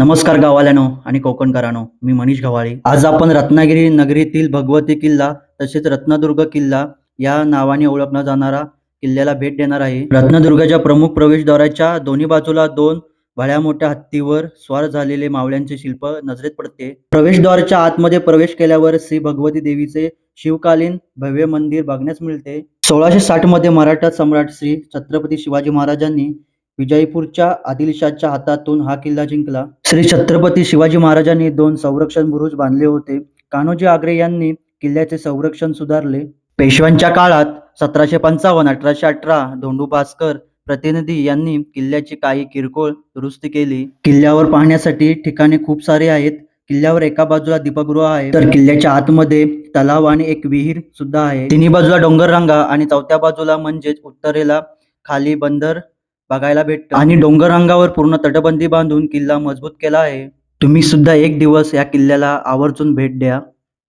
नमस्कार गावाल्यानो आणि कोकणकरानो मी मनीष गव्हाळे. आज आपण रत्नागिरी नगरीतील भगवती किल्ला तसेच रत्नदुर्ग किल्ला या नावाने ओळखला जाणारा किल्ल्याला भेट देणार आहे. रत्नदुर्गाच्या प्रमुख प्रवेशद्वाराच्या दोन्ही बाजूला दोन भळ्या मोठ्या हत्तीवर स्वार झालेले मावळ्यांचे शिल्प नजरेत पडते. प्रवेशद्वाराच्या आतमध्ये प्रवेश केल्यावर श्री भगवती देवीचे शिवकालीन भव्य मंदिर बघण्यास मिळते. सोळाशे साठमध्ये मराठा सम्राट श्री छत्रपती शिवाजी महाराजांनी विजयपूरच्या आदिलशाच्या हातातून हा किल्ला जिंकला. श्री छत्रपती शिवाजी महाराजांनी दोन संरक्षण बुरुज बांधले होते. कान्होजी आग्रे यांनी किल्ल्याचे संरक्षण सुधारले. पेशव्यांच्या काळात सतराशे पंचावन्न अठराशे अठरा धोंडू भास्कर प्रतिनिधी यांनी किल्ल्याची काही किरकोळ दुरुस्ती केली. किल्ल्यावर पाहण्यासाठी ठिकाणे खूप सारे आहेत. किल्ल्यावर एका बाजूला दीपगृह आहे. तर किल्ल्याच्या आतमध्ये तलाव आणि एक विहीर सुद्धा आहे. तिन्ही बाजूला डोंगर रांगा आणि चौथ्या बाजूला म्हणजेच उत्तरेला खाली बंदर बघायला भेटतं. आणि डोंगररांगावर पूर्ण तटबंदी बांधून किल्ला मजबूत केला आहे. तुम्ही सुद्धा एक दिवस या किल्ल्याला आवर्जून भेट द्या.